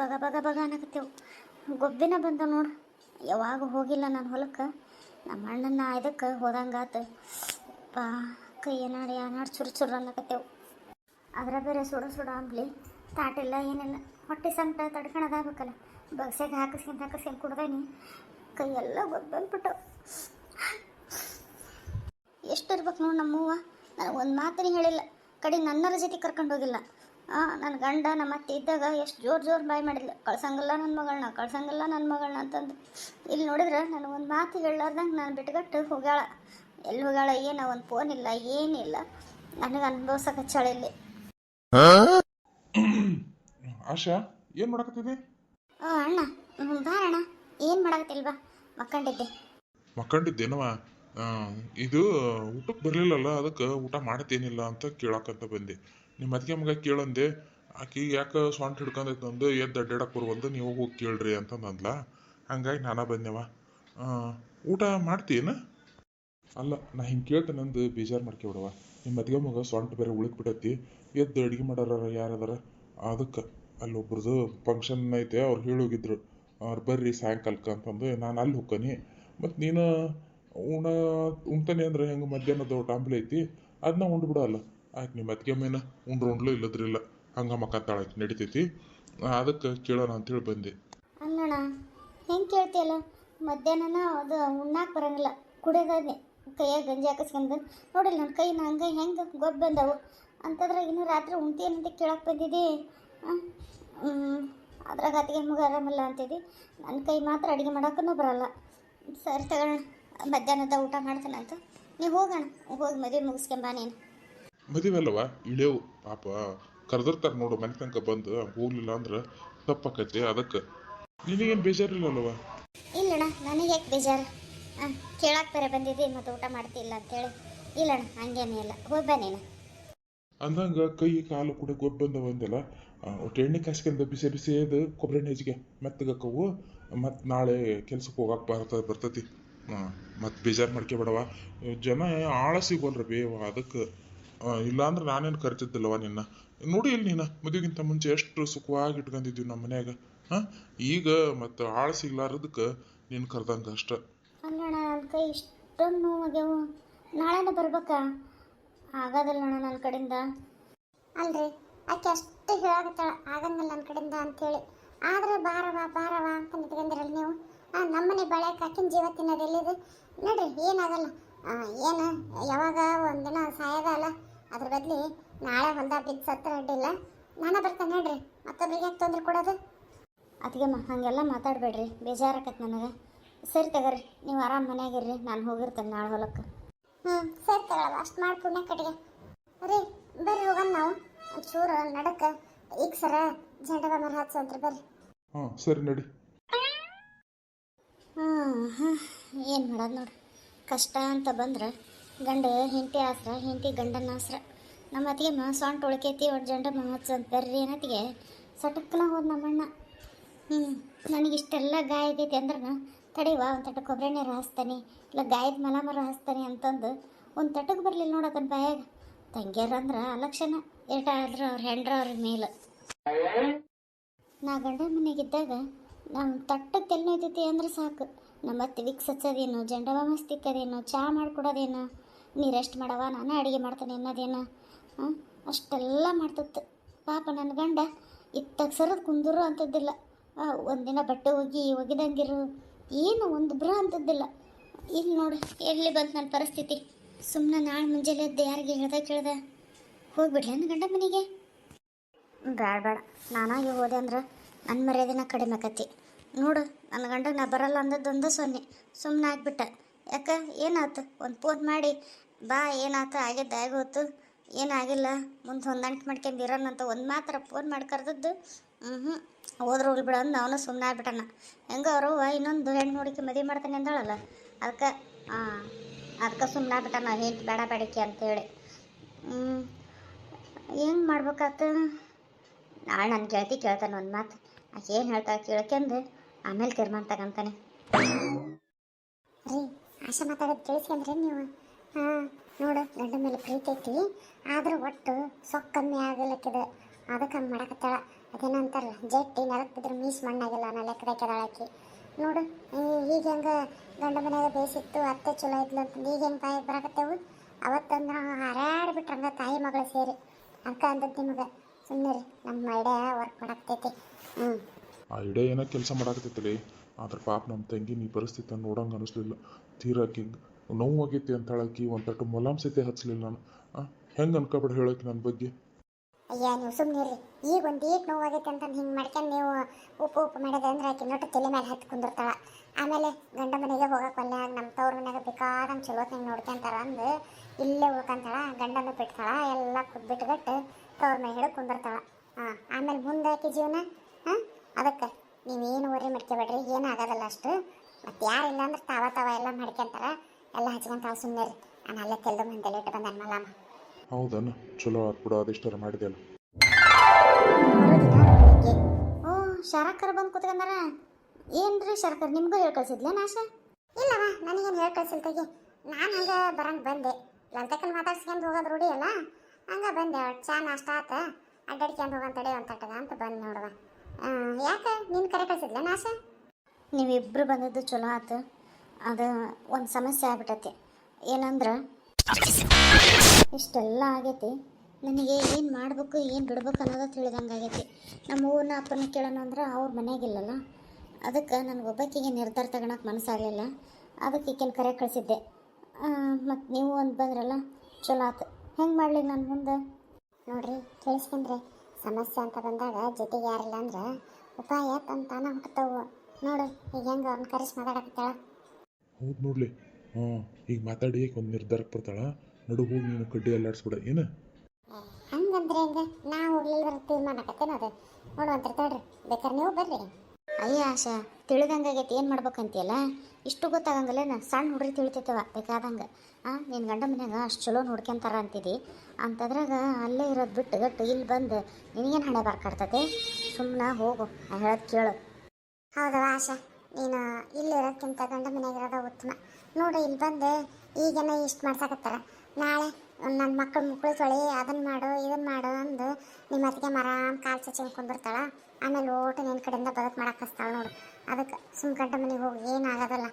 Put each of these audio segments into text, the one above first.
ಬಗ ಬಗ ಬಗ ಅನ್ನಕತ್ತೇವು ಗೊಬ್ಬಿನ ಬಂದ ನೋಡು, ಯಾವಾಗ ಹೋಗಿಲ್ಲ ನಾನು ಹೊಲಕ್ಕೆ. ನಮ್ಮ ಅಣ್ಣನ ಇದಕ್ಕೆ ಹೋದಂಗಾತು ಪಾ, ಕೈ ಏನಾಡಿ ಏನಾಡು ಚುರು ಚುರು ಅನ್ನಕತ್ತೇವು. ಅದರ ಬೇರೆ ಸುಡು ಸುಡು ಅಂಬ್ಲಿ, ತಾಟಿಲ್ಲ, ಏನಿಲ್ಲ. ಹೊಟ್ಟೆ ಸಂಕಟ ತಡ್ಕೊಳೋದಾಗಬೇಕಲ್ಲ ಬಗ್ಸಾಗ ಹಾಕಿಸ್ಕೊಂಡು ಹಾಕಿಸ್ಕೊಂಡು ಕುಡ್ದೇನಿ. ಕೈ ಎಲ್ಲ ಗೊಬ್ಬಂದ್ಬಿಟ್ಟು ಎಷ್ಟಿರ್ಬೇಕು ನೋಡಿ ನಮ್ಮವ್ವ. ನನಗೆ ಒಂದು ಮಾತನೇ ಹೇಳಿಲ್ಲ. ಕಡೆ ನನ್ನರ ಜೊತೆ ಕರ್ಕೊಂಡು ಹೋಗಿಲ್ಲ. ನನ್ನ ಗಂಡ ನಮ್ಮ ಅತ್ತೆ ಇದ್ದಾಗ ಎಷ್ಟು ಜೋರು ಜೋರು ಬಾಯ್ ಮಾಡಿದ್ಲು. ಕಳ್ಸಂಗಲ್ಲ ನನ್ನ ಮಗಳನ್ನ ಕಳ್ಸಂಗಲ್ಲ ನನ್ನ ಮಗಳನ್ನ ಅಂತಂದು. ಇಲ್ಲಿ ನೋಡಿದ್ರೆ ನನಗೊಂದು ಒಂದು ಮಾತು ಹೇಳಲಾರ್ದಂಗೆ ನಾನು ಬಿಟ್ಗಟ್ಟು ಹೋಗ್ಯಾಳ. ಎಲ್ಲಿ ಹೋಗ್ಯಾಳ ಏನ ಒಂದು ಫೋನ್ ಇಲ್ಲ ಏನಿಲ್ಲ ನನಗೆ ಅನುಭವಿಸಕ್ಕೆ ಹಚ್ಚಾಳ ಇಲ್ಲಿ. ಆಶಾ ಏನು ಮಾಡಕತ್ತಿದ್ದಿ ಆ, ಅಣ್ಣ ಹ್ಮ್, ಬಾ ಅಣ್ಣ. ಏನು ಮಾಡಕತ್ತಿಲ್ವಾ ಮಕ್ಕಂಡಿದ್ದೆ. ಮಕ್ಕಂಡಿದ್ದೇನವ? ಇದು ಊಟಕ್ಕೆ ಬರಲಿಲ್ಲಲ್ಲ ಅದಕ್ಕೆ ಊಟ ಮಾಡತ್ತೇನಿಲ್ಲ ಅಂತ ಕೇಳಕಂತ ಬಂದೆ. ನಿಮ್ಮ ಅತ್ತಿಗೆ ಮಗ ಕೇಳಂದೆ, ಆಕಿ ಯಾಕೆ ಸೊಂಟ ಹಿಡ್ಕೊಂಡೈತಂದು ಎದ್ದು ಅಡ್ಡಾಡಕ್ಕೆ ಬರುವಲ್ದು, ನೀವು ಹೋಗಿ ಕೇಳ್ರಿ ಅಂತಂದ್ಲ ಹಂಗಾಗಿ ನಾನು ಬಂದೆವ. ಊಟ ಮಾಡ್ತೀನ ಅಲ್ಲ, ನಾ ಹಿಂಗೆ ಕೇಳ್ತೇನಂದು ಬೇಜಾರು ಮಾಡ್ಕೊಬಿಡವ ನಿಮ್ಮ ಅತ್ತಿಗೆ ಮಗ ಸೊಂಟ ಬೇರೆ ಬಿಟ್ಟೈತಿ, ಎದ್ದು ಅಡುಗೆ ಮಾಡೋರ ಯಾರದಾರ? ಅದಕ್ಕೆ ಅಲ್ಲೊಬ್ರದ್ದು ಫಂಕ್ಷನ್ ಐತೆ, ಅವ್ರು ಹೇಳೋಗಿದ್ರು, ಅವ್ರು ಬರ್ರಿ ಸಾಯಂಕಾಲಕ್ಕೆ ಅಂತಂದು, ನಾನು ಅಲ್ಲಿ ಹೋಗ್ಕನಿ. ಮತ್ತು ನೀನು ಉಣ, ಉಣ್ತಾನೆ ಅಂದ್ರೆ ಹೆಂಗೆ ಮಧ್ಯಾಹ್ನದ ಊಟ ಆಂಬ್ಲೆ ಐತಿ ಅದನ್ನ ಉಂಡು ಬಿಡಲ್ಲ. ಆಯ್ತು ನಿಮ್ಮ ಅತ್ತಿಗೆ ಮೇನ ಉಂಡ್ರು ಉಂಡ್ಲು ಇಲ್ಲದ್ರಿಲ್ಲ ಹಂಗೆ ಮಕ್ಕಂತಾಳ ನಡಿತೈತಿ. ಅದಕ್ಕೆ ಕೇಳೋಣ ಅಂತೇಳಿ ಬಂದೆ. ಅಲ್ಲಣ್ಣ ಹೆಂಗೆ ಕೇಳ್ತಿಯಲ್ಲ? ಮಧ್ಯಾಹ್ನ ಅದು ಉಣ್ಣಾಕ್ ಬರಂಗಿಲ್ಲ. ಕುಡಿಯೋದೇ ಕೈಯಾಗ ಗಂಜಿ ಹಾಕಿಸ್ಕೊಂಡು ನೋಡಿಲ್ಲ ನನ್ನ ಕೈ ಹಂಗೆ ಹೆಂಗೆ ಗೊಬ್ಬ ಬಂದವು? ಅಂತಂದ್ರೆ ಇನ್ನು ರಾತ್ರಿ ಉಣ್ತೀನಂತ ಕೇಳಕ್ಕೆ ಬಂದಿದ್ದಿ? ಅದ್ರಾಗ ಅತ್ತಿಗೆ ಮಗ ಆರಾಮಿಲ್ಲ ಅಂತಿದ್ದಿ. ನನ್ನ ಕೈ ಮಾತ್ರ ಅಡುಗೆ ಮಾಡೋಕ್ಕೂ ಬರಲ್ಲ. ಸರಿ ತಗೋಣ ಮಧ್ಯಾಹ್ನದ ಊಟ ಮಾಡ್ತಾನಂತ. ಅಂತ ನೀವು ಹೋಗೋಣ. ಹೋಗಿ ಮದುವೆ ಮುಗಿಸ್ಕೊಂಬ ನೀನು. ಮದುವೆ ಇಳೆವು ಪಾಪ. ಕರೆದಿರ್ತಾರೆ ನೋಡು ಮನೆ ತನಕ ಬಂದು. ಹೋಗ್ಲಿಲ್ಲ ಅಂದ್ರೆ ತಪ್ಪಾಕೈತಿ ಅದಕ್ಕೆ. ನಿನಗೇನು ಬೇಜಾರಿಲ್ಲಲ್ವ ಇಲ್ಲಣ್ಣ ನನಗೆ ಯಾಕೆ ಬೇಜಾರು? ಕೇಳಕ್ಕೆ ಬೇರೆ ಬಂದಿದ್ದೆ ಮತ್ತು ಊಟ ಮಾಡ್ತಿಲ್ಲ ಅಂತೇಳಿ. ಇಲ್ಲಣ್ಣ ಹಂಗೇನೇ ಇಲ್ಲ. ಹೋಗಿ ಬಾ ನೀನು. ಅಂದಂಗ ಕೈ ಕಾಲು ಕೂಡ ಗೊಬ್ಬಂದ ಒಂದಲ್ಲ ಒಟ್ಟು ಎಣ್ಣೆ ಕಾಸ್ಕೊಂಡ ಬಿಸಿ ಬಿಸಿ ಅದು ಕೊಬ್ಬರಿ ಎಣ್ಣೆ ಹೆಚ್ಚಿಗೆ ಮೆತ್ತಗಕ್ಕವು ಮತ್ತು ನಾಳೆ ಕೆಲ್ಸಕ್ಕೆ ಹೋಗಕ್ಕೆ ಬರ್ತ ಬರ್ತತಿ. ಮತ್ತು ಬೇಜಾರು ಮಾಡ್ಕೊಬೇಡವ ಜನ ಆಳ ಸಿಗೋಲ್ರಿ ಬೇವ ಅದಕ್ಕೆ. ಇಲ್ಲಾಂದ್ರೆ ನಾನೇನು ಕರಿತಿದ್ದಿಲ್ಲವ ನಿನ್ನ? ನೋಡಿ ಇಲ್ಲಿ ನೀನು ಮದುವೆಗಿಂತ ಮುಂಚೆ ಎಷ್ಟು ಸುಖವಾಗಿ ಇಟ್ಕೊಂಡಿದ್ವಿ ನಮ್ಮ ಮನ್ಯಾಗ ಹಾಂ? ಈಗ ಮತ್ತು ಆಳ ಸಿಗ್ಲಾರದಕ್ಕೆ ನೀನು ಕರ್ದಂಗೆ ಅಷ್ಟ. ಅಲ್ಲಣ್ಣ ಕೈ ಇಷ್ಟೊಂದು ನೋವಾಗ್ಯಾವು. ನಾಳೆನೇ ಬರ್ಬೇಕಾ? ಆಗೋದಿಲ್ಲ ಅಣ್ಣ ನನ್ನ ಕಡೆಯಿಂದ. ಅಲ್ರಿ ಆಕೆ ಅಷ್ಟು ಹೇಳಾಗತ್ತಾಳ ಆಗಂಗಿಲ್ಲ ನನ್ನ ಕಡೆಯಿಂದ ಅಂತೇಳಿ. ಆದ್ರೆ ಬಾರವ ಬಾರವಾ ಅಂತ ನಿಂತ್ಕೊಂಡಿರಲ್ಲ ನೀವು. ಆ, ನಮ್ಮನೆ ಬಳ್ಯಾಕ ಆಕಿನ ಜೀವ ತಿನ್ನೋದು ಎಲ್ಲಿದೆ? ನೋಡ್ರಿ ಏನಾಗಲ್ಲ. ಏನು ಯಾವಾಗ ಒಂದಿನ ಸಾಯದ ಅಲ್ಲ. ಅದ್ರ ಬದ್ಲಿ ನಾಳೆ ಹೊಲ್ದಾಗ ಬಿದ್ದು ಸತ್ರ ಅಡ್ಡಿಲ್ಲ ನಾನೇ ಬರ್ತೇನೆ ನೋಡ್ರಿ ಮತ್ತೊಬ್ರಿಗೆ ಯಾಕೆ ತೊಂದರೆ ಕೊಡೋದು? ಅದಕ್ಕೆಮ್ಮ ಹಾಗೆಲ್ಲ ಮಾತಾಡಬೇಡ್ರಿ ಬೇಜಾರಾಕತ್ ನನಗೆ. ಸರಿ ತಗೋರಿ ನೀವು ಆರಾಮ್ ಮನೆಯಾಗಿರ್ರಿ ನಾನು ಹೋಗಿರ್ತೇನೆ ನಾಳೆ ಹೊಲಕ್ಕೆ ಹ್ಞೂ ಸರಿ ತಗೊಳವ ಅಷ್ಟು ಮಾಡಿ ಪುಣ್ಯ ಕಡೆಗೆ ರೀ ಬರ್ರಿ ಹೋಗೋಣ ನಾವು. ಚೂರು ನಡಕ. ಈಗ ಸರ ಜಂಡದ ಮರ ಹಚ್ಚಂತ್ರಿ ಬರ್ರಿ. ಹಾಂ ಸರಿ ನಡಿ. ಹಾಂ ಹಾಂ ಏನು ಮಾಡೋದು ನೋಡಿ ಕಷ್ಟ ಅಂತ ಬಂದ್ರೆ ಗಂಡ, ಹೆಂಡತಿ ಆಸ್ರ, ಹೆಂಡತಿ ಗಂಡನ ಆಸ್ರ. ನಮ್ಮ ಅತ್ತಿಗೆ ಮ ಸೊಂಟ ಉಳ್ಕೈತಿ ಒಟ್ಟು ಜಂಡ ಮಹತ್ಸ ಅಂತ ಬರ್ರಿ ಏನತ್ತಿಗೆ ಸಟಕ್ಕನ ಹೋದ್ ನಮ್ಮಣ್ಣ. ಹ್ಞೂ ನನಗಿಷ್ಟೆಲ್ಲ ಗಾಯ ಆಗೈತಿ ಅಂದ್ರೆ ತಡಿವ, ಒಂದು ತಟ್ಟೆ ಕೊಬ್ಬರಿ ನೀರು ಹಾಸ್ತಾನೆ ಇಲ್ಲ ಗಾಯದ ಮಲಾಮರ ಹಾಸ್ತಾನೆ ಅಂತಂದು ಒಂದು ತಟಕ್ಕೆ ಬರಲಿಲ್ಲ ನೋಡೋದನ್ನ ಬಾಯಾಗ. ತಂಗಿಯರು ಅಂದ್ರೆ ಅಲಕ್ಷಣ, ಏಟ ಆದ್ರೆ ಅವ್ರ ಹೆಂಡ್ರ ಅವ್ರ ಮೇಲೆ. ನಾ ಗಂಡ ಮನೆಗಿದ್ದಾಗ ನಮ್ಮ ತಟ್ಟಕ್ಕೆ ತೆಲ್ ಅಂದ್ರೆ ಸಾಕು. ನಮ್ಮ ಅತ್ತೆ ವಿಕ್ಸ್ ಹಚ್ಚೋದೇನು, ಜಂಡವ ಮಸ್ತಿಕ್ಕದೇನು ಚಹಾ ಮಾಡ್ಕೊಡೋದೇನು ನೀ ರೆಸ್ಟ್ ಮಾಡವ ನಾನೇ ಅಡುಗೆ ಮಾಡ್ತೇನೆ ಅನ್ನೋದೇನು? ಹಾಂ ಅಷ್ಟೆಲ್ಲ ಮಾಡ್ತಿತ್ತು. ಪಾಪ ನನ್ನ ಗಂಡ ಇತ್ತಾಗ ಸರದ್ ಕುಂದರು ಅಂತದ್ದಿಲ್ಲ. ಒಂದಿನ ಬಟ್ಟೆ ಹೋಗಿ ಒಗಿದಂಗಿರು, ಏನು ಒಂದು ಬ್ರ ಅಂತದ್ದಿಲ್ಲ. ಈಗ ನೋಡು, ಎಲ್ಲಿ ಬಂತು ನನ್ನ ಪರಿಸ್ಥಿತಿ? ಸುಮ್ಮನೆ ನಾಳೆ ಮುಂಜಾನೆ ಎದ್ದು ಯಾರಿಗೆ ಹೇಳ್ದ ಕೇಳ್ದೆ? ಹೋಗ್ಬಿಡ್ಲಿ ನನ್ನ ಗಂಡ ಮನೆಗೆ? ಬೇಡ ಬೇಡ ನಾನಾಗಿ ಹೋದೆ ಅಂದ್ರೆ ನನ್ನ ಮರ್ಯಾದೆನ ಕಡಿಮೆ ಆಕತಿ. ನೋಡು ನನ್ನ ಗಂಡ ನಾ ಬರಲ್ಲ ಅಂದದ್ದೊಂದು ಸೊನ್ನೆ. ಸುಮ್ಮನೆ ಆಗ್ಬಿಟ್ಟ. ಯಾಕೆ? ಏನಾಯ್ತು ಒಂದು ಫೋನ್ ಮಾಡಿ. ಬಾ, ಏನಾತ ಆಗಿದ್ದ, ಆಗೋತು. ಏನಾಗಿಲ್ಲ ಮುಂದೆ ಹೊಂದಾಣಿಕೆ ಮಾಡ್ಕೊಂಡು ಇರೋಣ ಅಂತ ಒಂದು ಮಾತ್ರ ಫೋನ್ ಮಾಡಿ ಕರೆದದ್ದು. ಹ್ಞೂ ಹ್ಞೂ ಹೋದ್ರೆ ಹೋಗ್ಲಿ ಬಿಡ ಅಂದು ಅವನು ಸುಮ್ಮನೆ ಆಗ್ಬಿಟ್ಟಣ ಹೆಂಗೆ ಅವರು ಇನ್ನೊಂದು ಹೆಣ್ಣು ನೋಡಿಕೆ ಮದುವೆ ಮಾಡ್ತಾನೆ ಅಂದಳಲ್ಲ. ಅದಕ್ಕೆ ಹಾಂ ಅದಕ್ಕೆ ಸುಮ್ಮನೆ ಆಗ್ಬಿಟ್ಟಣ ಹೆಂಟ್ ಬೇಡ ಬೇಡಿಕೆ ಅಂತೇಳಿ ಹೆಂಗೆ ಮಾಡ್ಬೇಕಾತು? ನಾಳೆ ನನ್ನ ಗೆಳತಿ ಕೇಳ್ತಾನೆ ಒಂದು ಮಾತು. ಆಕೆ ಏನು ಹೇಳ್ತಾಳೆ ಕೇಳ್ಕೊಂಡು ಆಮೇಲೆ ತೀರ್ಮಾನ ತಗೊಂತಾನೆ. ರೀ, ಆಶಾ ಮಾತಾಡೋದು ಕೇಳಿಸ್ಕೊಂಡ್ರೆ ನೀವು. ಹಾಂ ನೋಡು ಗಂಡ ಮೇಲೆ ಪ್ರೀತಿ ಐತಿ. ಆದ್ರೆ ಒಟ್ಟು ಸೊಕ್ಕ ಕಮ್ಮಿ ಆಗಲಿಕ್ಕಿದೆ. ಅದಕ್ಕೆ ಹಂಗೆ ಮಾಡಕತ್ತಾಳ. ಅದೇನಂತಾರಲ್ಲ, ಜಟ್ಟಿ ನೆಲಕ್ಕೆ ಮೀಸ್ ಮಣ್ಣಾಗಿಲ್ಲ ಅನ್ನೋ ಲೆಕ್ಕದಾಕಿ ನೋಡು ಈಗ ಹೆಂಗೆ ಗಂಡ ಮನೆಯಾಗ ಬೇಸಿತ್ತು, ಅತ್ತೆ ಚಲೋ ಇದ್ಲು ಅಂತಂದು ಈಗ ಹೆಂಗೆ ತಾಯಿ ಬರಕತ್ತೇವು? ಅವತ್ತಂದ್ರೆ ಹಾರಾಡ್ಬಿಟ್ರೆ ಹಂಗೆ ತಾಯಿ ಮಗಳು ಸೇರಿ. ಅಕ್ಕ ಅಂದದ್ದು ನಿಮಗೆ. ಸುಮ್ಮನೆ ನಮ್ಮ ಐಡಿಯಾ ವರ್ಕ್ ಮಾಡಾಕ್ತೈತಿ ಹ್ಞೂ ಆ ಇಡೇ ಏನೋ ಕೆಲಸ ಮಾಡಾಕತ್ತೈತಿ ಆದ್ರೆ ಪಾಪ ನಮ್ಮ ತಂಗಿ ನೀ ಪರಿಸ್ಥಿತಿ ನೋಡಂಗೆ ಅನಿಸ್ಲಿಲ್ಲ. ತೀರಾಕಿ ನೋವು ಆಗೈತಿ ಅಂತ ಈ ಒಂದು ಮೊಲಾಮ್ ಸತಿ ಹಚ್ಚಲಿಲ್ಲ ನಾನು ಹೆಂಗೆ ಅನ್ಕೋಬೇಡ ಹೇಳಕ್ಕೆ ನನ್ನ ಬಗ್ಗೆ? ಅಯ್ಯ, ನೀವು ಸುಮ್ಮನೆ ಇರ್ರಿ. ಈಗ ಒಂದು ಏಟ್ ನೋವಾಗೈತೆ ಅಂತ ಹಿಂಗೆ ಮಾಡ್ಕೊಂಡು ನೀವು ಉಪ್ಪು ಉಪ್ಪು ಮಾಡಿದೆ ಅಂದ್ರೆ ಆಕೆ ನೋಟು ತಲೆ ಮೇಲೆ ಹತ್ತು ಕುಂದಿರ್ತಾಳ. ಆಮೇಲೆ ಗಂಡ ಮನೆಗೆ ಹೋಗಕ್ಕೆ ಒಲ್ಲೆ ನಮ್ಮ ತವ್ರ ಮನೆಗೆ ಬೇಕಾದಂಗೆ ಚಲೋತ್ನಾಗ ನೋಡ್ಕೊಂತಾರ ಅಂದು ಇಲ್ಲೇ ಉಳ್ಕೊಂತಾಳ ಗಂಡನ ಬಿಡ್ತಾಳ ಎಲ್ಲ ಬಿಟ್ಗಟ್ಟು ತವ್ರ ಮನೆ ಹಿಡಿದು ಕುಂದಿರ್ತಾಳ. ಹಾಂ ಆಮೇಲೆ ಮುಂದೆ ಆಕೆ ಜೀವನ? ಹಾಂ, ಅದಕ್ಕೆ ನೀವೇನು worry ಮಾಡ್ಕೊಬೇಡ್ರಿ ಏನೂ ಆಗೋದಲ್ಲ ಅಷ್ಟು. ಮತ್ತು ಯಾರಿಲ್ಲ ಅಂದ್ರೆ ತಾವ ತಾವ ಎಲ್ಲ ಮಾಡ್ಕೊಂತಾರ ಎಲ್ಲ ಹಚ್ಕೊಂತಾಳ ಸುಮ್ಮನೆ ರೀ ನಾನು ಅಲ್ಲೇ ತೆಲ್ದು ಮಂದೆಲ್ಲ ಇಟ್ಟು ಬಂದ ಮಲ್ಲಮ್ಮ ಹೌದನ? ಚಲೋ ಆತ್ ಬಿಡು ಅದೆಷ್ಟರ ಮಾಡಿದೆಲ್ಲ ಓ ಶರಕರ್ ಬಂದು ಕೂತ್ಕೊಂಡಾರ? ಏನ್ರಿ ಶರಕರ್ ನಿಮ್ಗೂ ಹೇಳಿ ಕಳ್ಸಿದ್ಲೇ ನಾಶ? ಇಲ್ಲವ ನನಗೇನು ಹೇಳಿ ಕಳ್ಸಿಲ್ ತೆಗಿ. ನಾನು ಹಂಗೆ ಬರಂಗ ಬಂದೆ. ಲಂತಕನ್ ಮಾತಾಡ್ಸ್ಕೊಂಡು ಹೋಗೋದು ರೂಢಿ ಅಲ್ಲ? ಹಂಗ ಬಂದೆ ಚಾ ನಾಷ್ಟ ಆತ ಅಡ್ಡಾಡ್ಕೊಂಡು ಹೋಗಂತಡೆ ಒಂದು ತಟ್ಟದ ಅಂತ ಬಂದು ನೋಡುವ ಯಾಕೆ ನೀನು ಕರೆ ಕಳ್ಸಿದ್ಲ ನಾಶ? ನೀವಿಬ್ರು ಬಂದದ್ದು ಚಲೋ ಆತು. ಅದು ಒಂದು ಸಮಸ್ಯೆ ಆಗ್ಬಿಟ್ಟೈತಿ ಏನಂದ್ರೆ ಇಷ್ಟೆಲ್ಲ ಆಗೈತಿ. ನನಗೆ ಏನು ಮಾಡಬೇಕು, ಏನು ಬಿಡ್ಬೇಕು ಅನ್ನೋದು ತಿಳಿದಂಗೆ ಆಗೈತಿ. ನಮ್ಮ ಊರನ್ನ ಅಪ್ಪನ ಕೇಳೋಣ ಅಂದ್ರೆ ಅವ್ರ ಮನೆಯಾಗಿಲ್ಲಲ್ಲ ಅದಕ್ಕೆ ನನಗೆ ಒಬ್ಬಾಕಿಗೆ ನಿರ್ಧಾರ ತಗೊಳಕ್ಕೆ ಮನಸ್ಸಾಗಲಿಲ್ಲ ಅದಕ್ಕೆ ಈಕೆನ ಕರೆ ಕಳಿಸಿದ್ದೆ. ಮತ್ತು ನೀವು ಒಂದು ಬಂದ್ರಲ್ಲ, ಚಲೋ ಆತು. ಹೆಂಗೆ ಮಾಡಲಿ ನಾನು ಮುಂದೆ? ನೋಡ್ರಿ, ಕೇಳಿಸ್ಕೊಂಡ್ರೆ. ಸಮಸ್ಯೆ ಅಂತ ಬಂದಾಗ ಜೊತೆಗೆ ಯಾರಿಲ್ಲ ಅಂದ್ರೆ ಉಪಾಯ ತನ್ನ ತಾನ ನೋಡು, ಈಗ ಹೆಂಗೆ ಅವ್ನ ಕರೆಸಿ ಮಾತಾಡಕತ್ತಾಳ? ಹೌದು ನೋಡ್ಲಿ. ಹಾಂ ಈಗ ಮಾತಾಡಿ ಒಂದು ನಿರ್ಧಾರಕ್ಕೆ ಬರ್ತಾಳ. ನಡು ಹೋಗಿ ನೀನು ಕಡ್ಡಿ ಅಲ್ಲಾಡ್ಸ್ಬಿಡ ಏನು? ಹಂಗಂದ್ರೆ ಹೆಂಗ? ನಾ ಹೋಗ್ಲಿಲ್ಲ ತೀರ್ಮಾನಕತ್ತೇನ ಅದು? ನೋಡುವಂತ್ರಿ ತಡ್ರಿ ಬೇಕಾದ್ರೆ ನೀವು ಬರ್ರಿ. ಅಯ್ಯ ಆಶಾ ತಿಳಿದಂಗಾಗೈತಿ ಏನು ಮಾಡ್ಬೇಕಂತೀಯಲ್ಲ? ಇಷ್ಟು ಗೊತ್ತಾಗಂಗಲ್ಲೇನ ಸಣ್ಣ ಹುಡ್ರಿ ತಿಳಿತೈತವ ಬೇಕಾದಂಗೆ. ಹಾಂ ನಿನ್ನ ಗಂಡ ಮನ್ಯಾಗ ಅಷ್ಟು ಚಲೋ ನೋಡ್ಕೊಂತಾರ ಅಂತಿದ್ದಿ ಅಂತದ್ರಾಗ ಅಲ್ಲೇ ಇರೋದು ಬಿಟ್ಟು ಗಟ್ಟು ಇಲ್ಲಿ ಬಂದು ನಿನಗೇನು ಹಣೆ ಬರ್ಕಾಡ್ತತೆ ಸುಮ್ಮನೆ ಹೋಗು ನಾ ಹೇಳೋದು ಕೇಳು. ಹೌದವ ಆಶಾ. ನೀನು ಇಲ್ಲಿರೋದಕ್ಕಿಂತ ಗಂಡ ಮನೆಯಾಗಿರೋದು ಉತ್ತಮ. ನೋಡು, ಇಲ್ಲಿ ಬಂದು ಈಗೇನ ಇಷ್ಟು ಮಾಡ್ಸಕತ್ತಾರ. ನಾಳೆ ನನ್ನ ಮಕ್ಕಳು ಮುಕ್ಕಳು ತೊಳಿ ಅದನ್ನು ಮಾಡು ಇದನ್ನು ಮಾಡು ಅಂದು ನಿಮ್ಮ ಅತ್ತಿಗೆ ಮರಾಮ್ ಕಾಲು ಚಚ್ಚಿಂಗ್ ಕುಂದಿರ್ತಾಳ ಆಮೇಲೆ ಓಟು ನಿನ್ನ ಕಡೆಯಿಂದ ಬದುಕು ಮಾಡಕ್ಕೆ ನೋಡು. ಅದಕ್ಕೆ ಸುಮ್ಮ ಗಂಡ ಮನೆಗೆ ಹೋಗಿ, ಏನು ಆಗೋದಲ್ಲ.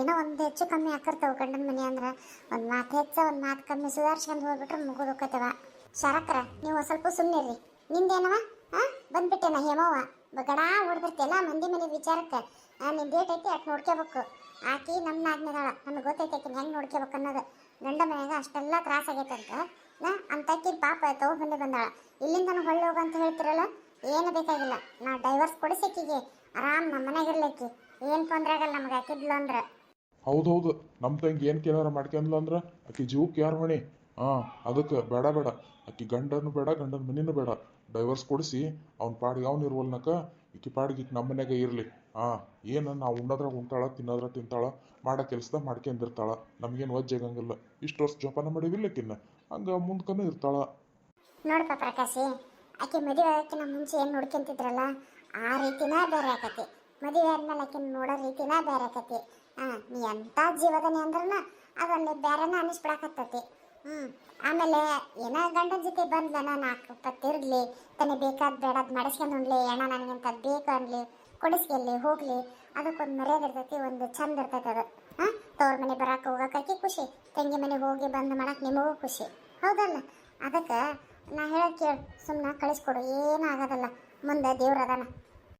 ಏನೋ ಒಂದು ಹೆಚ್ಚು ಕಮ್ಮಿ ಹಾಕಿರ್ತಾವೆ ಗಂಡನ ಮನೆ ಅಂದ್ರೆ. ಒಂದು ಮಾತು ಹೆಚ್ಚು, ಒಂದು ಮಾತು ಕಮ್ಮಿ ಸುಧಾರಿಸ್ಕೊಂಡು ಹೋಗ್ಬಿಟ್ರೆ ಮುಗಿದು ಹೋಗ್ತವ ಶರಕ್ರ ನೀವು ಸ್ವಲ್ಪ ಸುಮ್ಮನಿರ್ರಿ ನಿಂದೇನವ? ಹಾಂ ಬಂದ್ಬಿಟ್ಟೆನ ಹೇಮವ್ವ? ಗಡಾ ಹೊಡೆದಿರ್ತಿಯಲ್ಲ ಮಂದಿ ಮನೆ ವಿಚಾರಕ್ಕೆ. ನಿನ್ನ ಡೇಟ್ ಐತಿ ಅಟ್ ನೋಡ್ಕೋಬೇಕು ಆಕಿ ನಮ್ಮ ನಾದ್ನದಾಳ ನಮ್ಗೆ ಗೊತ್ತೈತೆ ಆಕಿನ ಹೆಂಗೆ ನೋಡ್ಕೋಬೇಕು ಅನ್ನೋದು. ಗಂಡ ಮನೆಯಾಗ ಅಷ್ಟೆಲ್ಲ ತ್ರಾಸ ಆಗೈತಂತ. ನಾ ಅಂತಕಿ ಪಾಪ ತಗೋ ಬಂದೆ ಬಂದಾಳ. ಇಲ್ಲಿಂದ ಹೊಳ್ಳಿ ಹೋಗು ಅಂತ ಹೇಳ್ತಿರಲ್ಲ, ಏನು ಬೇಕಾಗಿಲ್ಲ. ನಾ ಡೈವರ್ಸ್ ಕೊಡಿಸಕ್ಕಿಗೆ ಆರಾಮ್ ನಮ್ಮ ಮನೆಗಿರ್ಲಿಕ್ಕೆ ಏನು ತೊಂದ್ರೆ ಆಗಲ್ಲ ನಮ್ಗೆ ಹಾಕಿದ್ಲು ಅಂದ್ರೆ. ಹೌದು ಹೌದು. ನಮ್ಮ ತಂಗಿ ಏನು ಕೇಳಾರ ಮಾಡ್ಕೊಂಡ್ಲ ಅಂದ್ರೆ, ಆಕಿ ಜೀವಕ್ಕೆ ಯಾರು ಹೊಣೆ? ಹಾಂ ಅದಕ್ಕೆ ಬೇಡ ಬೇಡ. ಆಕಿ ಗಂಡನು ಬೇಡ, ಗಂಡನ ಮನೇನು ಬೇಡ. ಡೈವರ್ಸ್ ಕೊಡಿಸಿ, ಅವ್ನ ಪಾಡಿಗೆ ಅವ್ನು ಇರುವಲ್ನಕ, ಈಕಿ ಪಾಡಿಗೆ ಈಕಿ ನಮ್ಮ ಇರಲಿ. ಹಾಂ ಏನು ನಾವು ಉಣ್ಣೋದ್ರಾಗ ಉಣ್ತಾಳ ತಿನ್ನೋದ್ರ ತಿಂತಾಳ, ಮಾಡೋ ಕೆಲಸದ ಮಾಡ್ಕೊಂಡಿರ್ತಾಳ ನಮಗೇನು ವಜ್ಜಾಗಂಗಿಲ್ಲ ಇಷ್ಟು ವರ್ಷ ಜೋಪಾನ ಮಾಡಿದಿಲ್ಲ ಆಕಿನ್ನ ಹಂಗೆ ಮುಂದ್ಕನೂ ಇರ್ತಾಳ. ನೋಡಪ್ಪ ಪ್ರಕಾಶಿ, ಆಕೆ ಮದುವೆ ಆಕಿನ ಮುಂಚೆ ಏನು ನೋಡ್ಕೊಂತಿದ್ರಲ್ಲ ಆ ರೀತಿನ ಬೇರೆ ಆಕತಿ. ಮದುವೆ ಆದ್ಮೇಲೆ ಆಕಿನ ನೋಡೋ ರೀತಿನ ಬೇರೆ ಆಕತಿ. ಹಾಂ ನೀ ಎಂಥ ಜೀವದನೆ ಅಂದ್ರನ ಅದನ್ನ ಬೇರೆನ ಅನಿಸ್ಬಿಡಕತ್ತತಿ. ಹ್ಞೂ ಆಮೇಲೆ ಏನೋ ಗಂಡನ ಜೊತೆ ಬಂದ್ಲನ ನಾಲ್ಕು ಪತ್ತಿರ್ಲಿ ತನಗೆ ಬೇಕಾದ ಬೇಡದ್ ಮಾಡಿಸ್ಕೊಂಡು ಉಣ್ಲಿ ಅಣ್ಣ ಅಂತ ಬೇಕು ಅನ್ಲಿ, ಕೊಡಿಸ್ಗೆಲ್ಲಿ, ಹೋಗ್ಲಿ, ಅದಕ್ಕೊಂದು ಮರ್ಯಾದೆ ಇರ್ತೈತಿ, ಒಂದು ಚಂದ ಇರ್ತೈತಿ ಅದು. ಹಾಂ? ತವ್ರ ಮನೆ ಬರಕ್ಕೆ ಹೋಗಕ್ಕೆ ಖುಷಿ, ತಂಗಿ ಮನೆಗೆ ಹೋಗಿ ಬಂದು ಮಾಡಕ್ಕೆ ನಿಮಗೂ ಖುಷಿ. ಹೌದಲ್ಲ? ಅದಕ್ಕೆ ನಾ ಹೇಳೋದು ಕೇಳಿ ಸುಮ್ಮನೆ ಕಳಿಸ್ಕೊಡು, ಏನೂ ಆಗೋದಲ್ಲ, ಮುಂದೆ ದೇವ್ರ ಅದಾನ.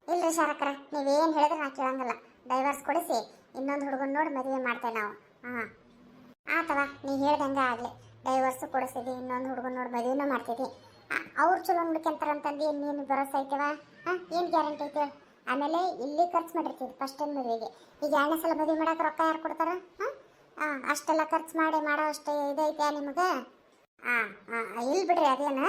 ಇಲ್ರಿ ಶಾರಕ್ರ, ನೀವೇನು ಹೇಳಿದ್ರೆ ನಾ ಕೇಳಂಗಿಲ್ಲ. ಡೈವರ್ಸ್ ಕೊಡಿಸಿ, ಇನ್ನೊಂದು ಹುಡುಗನ ನೋಡಿ ಮದುವೆ ಮಾಡ್ತೇವೆ ನಾವು. ಹಾಂ. ಆತವ, ನೀ ಹೇಳ್ದಂಗೆ ಆಗಲಿ. ಡೈವರ್ಸು ಕೊಡಿಸಿದ್ವಿ ಇನ್ನೊಂದು ಹುಡುಗನ ನೋಡಿ ಮದುವೆನೂ ಮಾಡ್ತಿದ್ದಿ. ಅವ್ರು ಚಲೋ ನೋಡ್ಕೊಂತಾರಂತಂದು ನೀನು ಭರೋಸೆ ಐತವ? ಹಾಂ ಏನು ಗ್ಯಾರಂಟಿ ಐತೆ ಆಮೇಲೆ ಇಲ್ಲಿ ಖರ್ಚು ಮಾಡಿರ್ತೀವಿ ಫಸ್ಟ್ ಟೈಮ್ ಮದುವೆಗೆ. ಈಗ ಎರಡನೇ ಸಲ ಮದುವೆ ಮಾಡೋಕೆ ರೊಕ್ಕ ಯಾರು ಕೊಡ್ತಾರ? ಹಾಂ ಹಾಂ ಅಷ್ಟೆಲ್ಲ ಖರ್ಚು ಮಾಡಿ ಮಾಡೋ ಅಷ್ಟು ಇದೈತೆ ನಿಮಗೆ? ಹಾಂ ಹಾಂ ಇಲ್ಲಿ ಬಿಡ್ರಿ ಅದೇನು?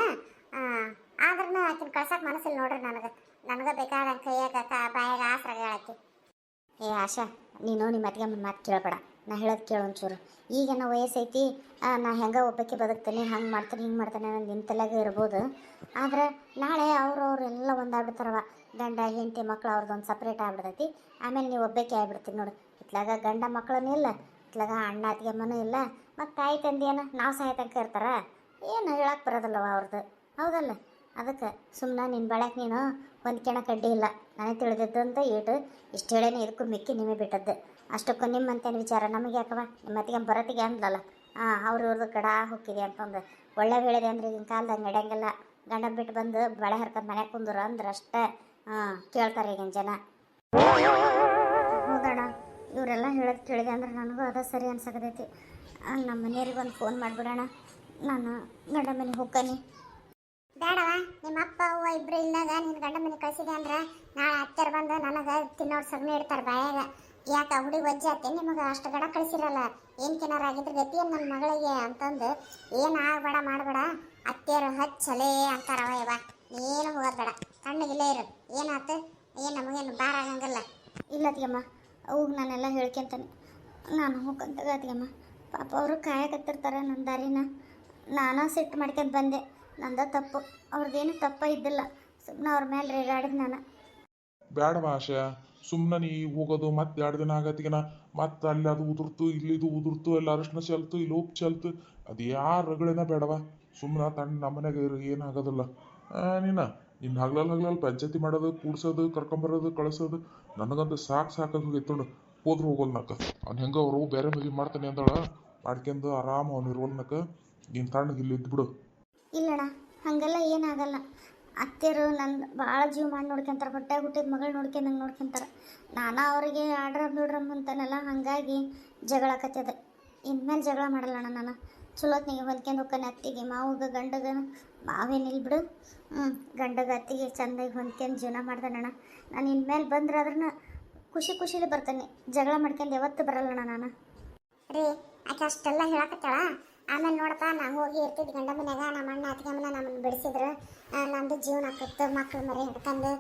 ಹಾಂ ಆದ್ರೂ ಆಕಿನ ಕಳ್ಸಕ್ಕೆ ಮನಸ್ಸಿಲ್ಲ ನೋಡ್ರಿ ನನಗೆ. ನನಗೆ ಬೇಕಾದ ಕೈಯಾಗ ಬಾಯಾಗ ಆಸರ ಹೇಳಕ್ಕೆ ಏ ಆಶಾ, ನೀನು ನಿಮ್ಮ ಅತ್ತಿಗೆ ಮಾತು ಕೇಳಬೇಡ. ನಾ ಹೇಳೋದು ಕೇಳೋ ಒಂಚೂರು. ಈಗ ವಯಸ್ಸು ವಯಸ್ಸೈತಿ ನಾ ಹೆಂಗೆ ಒಬ್ಬಕ್ಕೆ ಬದುಕ್ತೇನೆ, ಹಂಗೆ ಮಾಡ್ತೀನಿ, ಹಿಂಗೆ ಮಾಡ್ತಾನೆ ಅನ್ನೋದು ನಿನ್ನ ತಲೆಗೆ ಇರ್ಬೋದು. ಆದರೆ ನಾಳೆ ಅವ್ರವ್ರೆಲ್ಲ ಒಂದಾಗ್ಬಿಡ್ತಾರವ. ಗಂಡ, ಹೆಂಡತಿ, ಮಕ್ಳು ಅವ್ರದ್ದೊಂದು ಸಪ್ರೇಟ್ ಆಗ್ಬಿಡ್ತೈತಿ. ಆಮೇಲೆ ನೀವು ಒಬ್ಬಕ್ಕೆ ಆಗ್ಬಿಡ್ತೀನಿ ನೋಡು. ಇತ್ಲಾಗ ಗಂಡ ಮಕ್ಕಳೂ ಇಲ್ಲ, ಇತ್ಲಾಗ ಅಣ್ಣ ಅತ್ತಿಗೆಮ್ಮನೂ ಇಲ್ಲ, ಮತ್ತು ತಾಯಿ ತಂದೆಯನ್ನ ನಾವು ಸಹಾಯ ತನಕ ಇರ್ತಾರ? ಏನು ಹೇಳಕ್ಕೆ ಬರೋದಿಲ್ಲವ ಅವ್ರದ್ದು ಹೌದಲ್ಲ? ಅದಕ್ಕೆ ಸುಮ್ಮನೆ ನಿನ್ನ ಬಳಕೆ ನೀನು ಒಂದು ಕೆಣ ಕಡ್ಡಿ ಇಲ್ಲ. ನನಗೆ ತಿಳಿದಿದ್ದಂತ ಏಟು ಇಷ್ಟು ಹೇಳೇನೆ ಇದಕ್ಕೂ ಮಿಕ್ಕಿ ನಿಮಗೆ ಬಿಟ್ಟದ್ದು. ಅಷ್ಟಕ್ಕೂ ನಿಮ್ಮಂತೇನು ವಿಚಾರ? ನಮಗೆ ಯಾಕವ ನಿಮ್ಮತ್ತಿಗೆ ಬರತ್ತಿಗೆ ಅಂದ್ಲಲ್ಲ. ಹಾಂ ಅವ್ರ ಇವ್ರದ್ದು ಕಡ ಹೊಕ್ಕಿದೆ ಅಂತಂದು. ಒಳ್ಳೆ ಹೇಳಿದೆ ಅಂದ್ರೆ ಈಗಿನ ಕಾಲದಾಗ ನಡೆಯಂಗಿಲ್ಲ. ಗಂಡ ಬಿಟ್ಟು ಬಂದು ಬಳೆ ಹರ್ಕೊಂಡು ಮನೆ ಕುಂದ್ರು ಅಂದ್ರೆ ಅಷ್ಟೇ ಹಾಂ ಕೇಳ್ತಾರೆ ಈಗಿನ ಜನ. ಹೋಗೋಣ ಇವರೆಲ್ಲ ಹೇಳೋದು ಕೇಳಿದೆ ಅಂದ್ರೆ ನನಗೂ ಅದ ಸರಿ ಅನ್ಸಕತೈತಿ. ನಮ್ಮ ಮನೆಯವ್ರಿಗೆ ಒಂದು ಫೋನ್ ಮಾಡಿಬಿಡೋಣ. ನಾನು ಗಂಡ ಮನೆಗೆ ಹೋಗ್ತಾನೆ ಬೇಡವ ನಿಮ್ಮ ಅಪ್ಪ, ಅವ್ವ ಇಬ್ರು ಇಲ್ದಾಗ ನಿನ್ನ ಗಂಡ ಮನೆ ಕಳಿಸಿದೆ ಅಂದ್ರೆ ನಾಳೆ ಹತ್ತಿರ ಬಂದು ನನಗೆ ತಿನ್ನೋರು ಸಗಣಿ ಇಡ್ತಾರೆ ಬಾಯಾಗ. ಯಾಕೆ ಹುಡುಗಿ ವಜ್ಜೆ ಆತೆ? ನಿಮಗೆ ಅಷ್ಟು ಗಡ ಕಳಿಸಿರಲ್ಲ. ಏನು ಕೆನಾರ ಆಗಿದ್ರೆ ಗತಿ ನನ್ನ ಮಗಳಿಗೆ ಅಂತಂದು, ಏನು ಆಗಬೇಡ, ಮಾಡಬೇಡ. ಅತ್ತೆಯರು ಹಚ್ಚಲೇ ಅಂತಾರವ ಯವ ಏನು ಹೋಗೋದು ಬೇಡ ತಣ್ಣಗಿಲ್ಲೇ ಇರು. ಏನಾತು? ಏನು ನಮಗೇನು ಭಾರ ಆಗಂಗಿಲ್ಲ. ಇಲ್ಲ ಅತ್ತಿಗೆಮ್ಮ. ಅವಾಗ ನಾನೆಲ್ಲ ಹೇಳ್ಕೊಂತಾನೆ. ನಾನು ಹೋಗ್ಕೊಂತಾಗ ಪಾಪ ಅವರು ಕಾಯಕತ್ತಿರ್ತಾರೆ ನನ್ನ ದಾರಿನ. ನಾನು ಸಿಟ್ಟು ಮಾಡ್ಕೊಂಡು ಬಂದೆ. ನಂದ ತಪ್ಪು. ಅವ್ರದ್ದೇನು ತಪ್ಪ ಇದ್ದಿಲ್ಲ. ಸುಮ್ಮನೆ ಅವ್ರ ಮೇಲೆ ರೇಗಾಡಿದ್ ನಾನು. ಬೇಡವ ಭಾಷೆ. ಸುಮ್ಮನೆ ನೀ ಹೋಗೋದು, ಮತ್ತೆ ಎರಡು ದಿನ ಆಗತ್ತಿಗೆನ, ಮತ್ತೆ ಅಲ್ಲಿ ಅದು ಉದುರ್ತು ಇಲ್ಲಿದು ಉದುರ್ತು ಎಲ್ಲ ಅರಿಶಿನ ಚೆಲ್ತು, ಇಲ್ಲಿ ಉಪ್ಪು ಚೆಲ್ತು, ಅದು ರಗಳಿನ ಬೇಡವ? ಸುಮ್ಮನೆ ತಣ್ಣ ನಮ್ಮನೆಗೆ ಇರು ಏನಾಗೋದಿಲ್ಲ ನೀನ ನಿನ್ನ ಹಗ್ಲಲ್ಲಿ ಹಗ್ಲಲ್ಲಿ ಪಂಚಾಯತಿ ಮಾಡೋದು, ಕೂಡ್ಸೋದು ಕರ್ಕೊಂಬರೋದು ಕಳಿಸೋದು, ನನಗಂತೂ ಸಾಕು ಸಾಕಾಗಿ ಹೋಗೈತೆ ನೋಡು. ಹೋದ್ರು ಹೋಗೋಲ್ನಕ್ಕ ಅವ್ನು ಹೆಂಗ ಅವರು ಬೇರೆ ಮದುವೆ ಮಾಡ್ತಾನೆ ಅಂದಳ ಮಾಡ್ಕೊಂಡು ಆರಾಮ ಅವ್ನು ಇರೋಲ್ನಕ್ಕ ನೀನು ತಣ್ಣಗೆ ಇಲ್ಲಿ ಇದ್ಬಿಡು. ಇಲ್ಲಣ್ಣ, ಹಂಗೆಲ್ಲ ಏನಾಗಲ್ಲ ಅತ್ತೆರು ನನ್ನ ಭಾಳ ಜೀವ ಮಾಡಿ ನೋಡ್ಕೊಂತಾರೆ, ಹೊಟ್ಟೆ ಹುಟ್ಟಿದ ಮಗಳು ನೋಡ್ಕೊಂಡಂಗೆ ನೋಡ್ಕೊಂತಾರೆ. ನಾನು ಅವರಿಗೆ ಆಡ್ರಮ್ ಬಿಡ್ರಮ್ ಅಂತಾನಲ್ಲ ಹಾಗಾಗಿ ಜಗಳ ಕತ್ತದೆ ಇನ್ಮೇಲೆ ಜಗಳ ಮಾಡಲ್ಲಣ್ಣ ನಾನು. ಚಲೋತ್ನಿಗೆ ಹೊಂದ್ಕೊಂಡು ಹೋಗ್ತಾನೆ ಅತ್ತಿಗೆ, ಮಾವಗ, ಗಂಡಗ. ಮಾವೇನಿಲ್ಲ ಬಿಡು. ಹ್ಞೂ ಗಂಡಗ, ಅತ್ತಿಗೆ ಚಂದಾಗಿ ಹೊಂದ್ಕೊಂಡು ಜೀವನ ಮಾಡ್ದಾನಣ್ಣ ನಾನು ಇನ್ಮೇಲೆ ಬಂದ್ರೆ ಅದ್ರನ್ನ ಖುಷಿ ಖುಷಿಲಿ ಬರ್ತೇನೆ. ಜಗಳ ಮಾಡ್ಕೊಂಡು ಯಾವತ್ತೂ ಬರಲ್ಲಣ್ಣ ನಾನು. ರೀ, ಆಕೆ ಅಷ್ಟೆಲ್ಲ ಹೇಳಕತ್ತಾಳ? ಆಮೇಲೆ ನೋಡಪ್ಪ ನಾವು ಹೋಗಿ ಇರ್ತಿದ್ದು ಗಂಡ ಮನ್ಯಾಗ, ನಮ್ಮ ಅಣ್ಣ ಅತ್ತಿಗೆ ಮನೆ ನಮ್ಮನ್ನು ಬಿಡಿಸಿದ್ರು ನಮ್ಮದು ಜೀವನ ಆಕತ್ತು ಮಕ್ಕಳು ಮರಿ ಹಿಡ್ಕೊಂಡು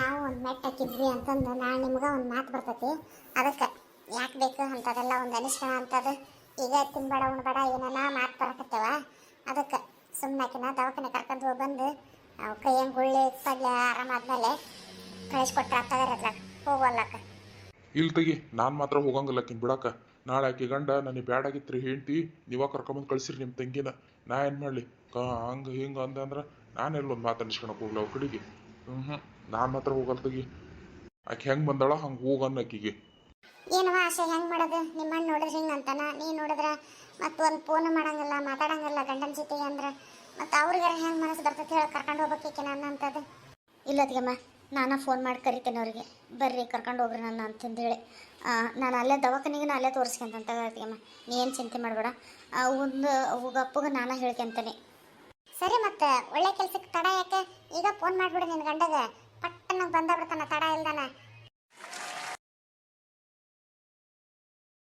ನಾವು ಒಂದು ಮೆಟ್ ಹಾಕಿದ್ವಿ ಅಂತಂದು ನಾಳೆ ನಿಮ್ಗೆ ಒಂದು ಮಾತು ಬರ್ತೈತಿ. ಅದಕ್ಕೆ, ಯಾಕೆ ಬೇಕು ಅಂಥದ್ದೆಲ್ಲ ಒಂದು ಅನಿಷ್ಕಣ ಅಂತದು. ಈಗ ತಿನ್ಬೇಡ, ಉಣ್ಬೇಡ, ಏನೇನ ಮಾತು ಬರಕತ್ತೇವ. ಅದಕ್ಕೆ ಸುಮ್ಮನೆ ಹಾಕಿನ ದವಾಖಾನೆ ಕರ್ಕೊಂಡು ಹೋಗಿ ಬಂದು ಹೆಂಗೆ ಗುಳ್ಳಿ ಪಲ್ಯ ಆರಾಮಾದ್ಮೇಲೆ ಕಳಿಸ್ಕೊಟ್ರೆ ಆಗ್ತದ ಹೋಗೋಲ್ಲಕ್ಕ ಇಲ್ಲಿ ತೆಗಿ, ನಾನು ಮಾತ್ರ ಹೋಗಂಗಿಲ್ಲ ಆಕಿನ, ಬಿಡಾಕ. ನಾಳೆ ಆಕಿ ಗಂಡ ನನಗೆ ಬ್ಯಾಡಾಗಿತ್ರಿ ಹೇಳ್ತಿ ನೀವ ಕರ್ಕೊಂಬಂದು ಕಳ್ಸಿರಿ ನಿಮ್ಮ ತಂಗಿನ. ನಾ ಏನು ಮಾಡಲಿ? ಕ ಹಂಗೆ ಹಿಂಗೆ ಅಂದೆ ಅಂದ್ರೆ ನಾನು ಎಲ್ಲೊಂದು ಮಾತು ಅನ್ಸ್ಕೊಳಕ್ಕೆ ಹೋಗ್ಲಿ ಅವ್ರ ಕಡೆಗೆ. ಹ್ಞೂ ಹ್ಞೂ ನಾನು ಮಾತ್ರ ಹೋಗಲ್ ತಗಿ. ಆಕೆ ಹೆಂಗೆ ಬಂದಾಳ ಹಂಗೆ ಹೋಗನ್ನ ಆಕಿಗೆ. ಏನವ ಆಸೆ ಹೆಂಗೆ ಮಾಡೋದು? ನಿಮ್ಮ ಅಣ್ಣ ನೋಡಿದ್ರೆ ಹಿಂಗೆ ಅಂತಾನ? ನೀ ನೋಡಿದ್ರೆ ಮತ್ತು ಒಂದು ಫೋನ್ ಮಾಡಂಗಿಲ್ಲ ಮಾತಾಡಂಗಿಲ್ಲ ಗಂಡನ ಜೊತೆಗೆ ಅಂದ್ರೆ. ಮತ್ತು ಅವ್ರಿಗಾರ ಹೆಂಗೆ ಮನಸ್ಸು ಬರ್ತೈತೆ ಹೇಳಿ ಕರ್ಕೊಂಡು ಹೋಗ್ಬೇಕೀಕೆ ನನ್ನ ಅಂತದ್ದು. ಇಲ್ಲ ಅತ್ತಿಗೆಮ್ಮ ನಾನು ಫೋನ್ ಮಾಡಿ ಕರಿತೇನೆ ಅವರಿಗೆ. ಬರ್ರಿ ಕರ್ಕೊಂಡು ಹೋಗ್ರಿ ನನ್ನ ಅಂತಂದೇಳಿ ನಾನು ಅಲ್ಲೇ ದವಾಖಾನಿಗೆ ಅಲ್ಲೇ ತೋರಿಸ್ಕೊಂತಂತ ಅತ್ತಿಗೆಮ್ಮ ನೀ ಏನು ಚಿಂತೆ ಮಾಡಬೇಡ. ಒಂದು ಅಪ್ಪಗೆ ನಾನು ಹೇಳ್ಕೊಂತಾನೆ. ಸರಿ ಮತ್ತೆ, ಒಳ್ಳೆ ಕೆಲಸಕ್ಕೆ ತಡ ಯಾಕೆ? ಈಗ ಫೋನ್ ಮಾಡ್ಬಿಡು ನಿನ್ನ ಗಂಡಗೆ. ಪಟ್ಟನ ಬಂದ ಬಿಡ್ತಾನೆ, ತಡ ಇಲ್ದಾನ.